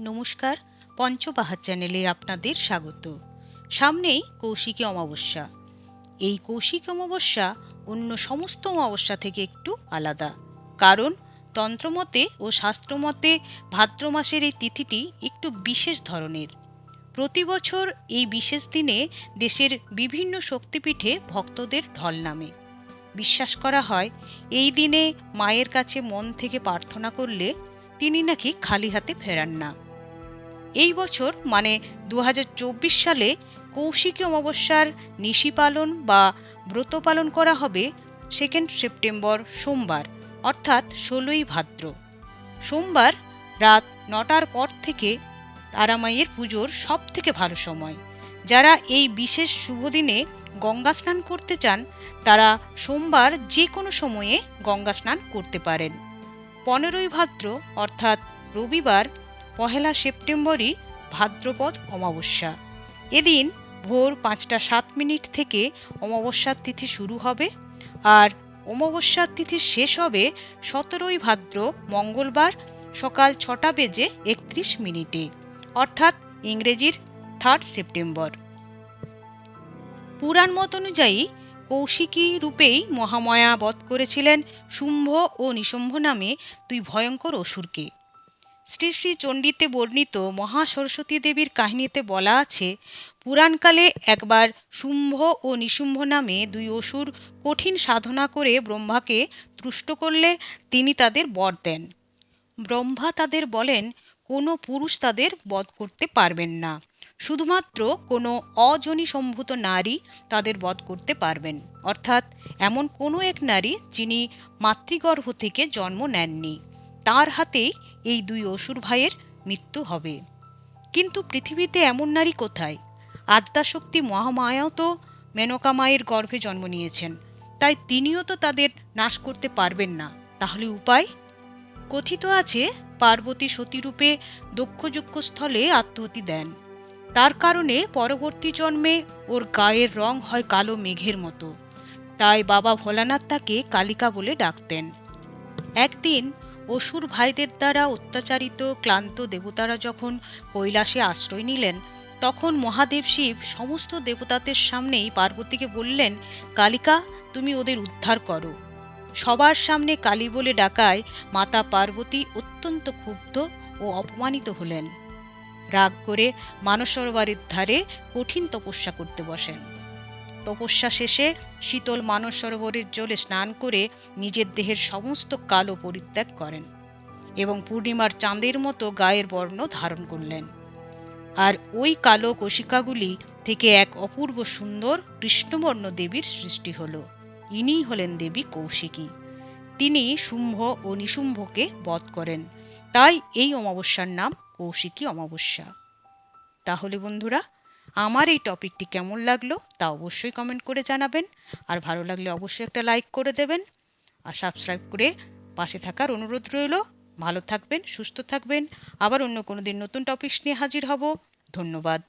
নমস্কার, পঞ্চবাহার চ্যানেলে আপনাদের স্বাগত। সামনেই কৌশিকী অমাবস্যা। এই কৌশিকী অমাবস্যা অন্য সমস্ত অমাবস্যা থেকে একটু আলাদা। কারণ তন্ত্রমতে ও শাস্ত্রমতে ভাদ্র মাসের এই তিথিটি একটু বিশেষ ধরনের। প্রতি বছর এই বিশেষ দিনে দেশের বিভিন্ন শক্তিপীঠে ভক্তদের ঢল নামে। বিশ্বাস করা হয়, এই দিনে মায়ের কাছে মন থেকে প্রার্থনা করলে তিনি নাকি খালি হাতে ফেরান না। এই বছর মানে দু হাজার চব্বিশ সালে কৌশিকী অমাবস্যার নিশি পালন বা ব্রত পালন করা হবে সেকেন্ড সেপ্টেম্বর সোমবার, অর্থাৎ ষোলোই ভাদ্র। সোমবার রাত নটার পর থেকে তারামাইয়ের পুজোর সব থেকে ভালো সময়। যারা এই বিশেষ শুভ দিনে গঙ্গা স্নান করতে চান, তারা সোমবার যে কোনো সময়ে গঙ্গা স্নান করতে পারেন। পনেরোই ভাদ্র, অর্থাৎ রবিবার পহেলা সেপ্টেম্বরই ভাদ্রপদ অমাবস্যা। এদিন ভোর পাঁচটা সাত মিনিট থেকে অমাবস্যার তিথি শুরু হবে আর অমাবস্যার তিথি শেষ হবে সতেরোই ভাদ্র মঙ্গলবার সকাল ছটা বেজে একত্রিশ মিনিটে, অর্থাৎ ইংরেজির থার্ড সেপ্টেম্বর। পুরাণ মত অনুযায়ী কৌশিকী রূপেই মহামায়া বধ করেছিলেন শুম্ভ ও নিশুম্ভ নামে দুই ভয়ঙ্কর অসুরকে। শ্রী শ্রী চণ্ডীতে বর্ণিত মহা সরস্বতী দেবীর কাহিনীতে বলা আছে, পুরাণকালে একবার শুম্ভ ও নিশুম্ভ নামে দুই অসুর কঠিন সাধনা করে ব্রহ্মাকে তুষ্ট করলে তিনি তাদের বর দেন। ব্রহ্মা তাদের বলেন, কোনো পুরুষ তাদের বধ করতে পারবেন না, শুধুমাত্র কোনো অজনী সম্ভূত নারী তাদের বধ করতে পারবেন। অর্থাৎ এমন কোনো এক নারী যিনি মাতৃগর্ভ থেকে জন্ম নেননি। তার হাতেই এই দুই অসুর ভাইয়ের মৃত্যু হবে। কিন্তু পৃথিবীতে এমন নারী কোথায়? আদ্যাশক্তি মহামায়াও তো মেনকা মায়ের গর্ভে জন্ম নিয়েছেন। তাই তিনিও তো তাদের নাশ করতে পারবেন না। তাহলে উপায়? কথিত আছে, পার্বতী সতীরূপে দক্ষযজ্ঞ স্থলে আত্মহতি দেন। তার কারণে পরবর্তী জন্মে ওর গায়ের রং হয় কালো মেঘের মতো। তাই বাবা ভোলানাথ তাকে কালিকা বলে ডাকতেন। একদিন অসুর ভাইদের দ্বারা অত্যাচারিত ক্লান্ত দেবতারা যখন কৈলাসে আশ্রয় নিলেন, তখন মহাদেব শিব সমস্ত দেবতাদের সামনেই পার্বতীকে বললেন, কালিকা, তুমি ওদের উদ্ধার করো। সবার সামনে কালী বলে ডাকায় মাতা পার্বতী অত্যন্ত ক্ষুব্ধ ও অপমানিত হলেন। রাগ করে মানসরোবরের ধারে কঠিন তপস্যা করতে বসেন। তপস্যা শেষে শীতল মানস সরোবরের জলে স্নান করে নিজের দেহের সমস্ত কালো পরিত্যাগ করেন এবং পূর্ণিমার চাঁদের মতো গায়ের বর্ণ ধারণ করলেন। আর ওই কালো কোশিকাগুলি থেকে এক অপূর্ব সুন্দর কৃষ্ণবর্ণ দেবীর সৃষ্টি হল। ইনিই হলেন দেবী কৌশিকী। তিনি শুম্ভ ও নিশুম্ভকে বধ করেন। তাই এই অমাবস্যার নাম কৌশিকী অমাবস্যা। তাহলে বন্ধুরা আমার এই টপিকটি কেমন লাগল তা অবশ্যই কমেন্ট করে জানাবেন। আর ভালো লাগলে অবশ্যই একটা লাইক করে দেবেন। আর সাবস্ক্রাইব করে পাশে থাকার অনুরোধ রইল। ভালো থাকবেন, সুস্থ থাকবেন। আবার অন্য কোনো দিন নতুন টপিক নিয়ে হাজির হব। ধন্যবাদ।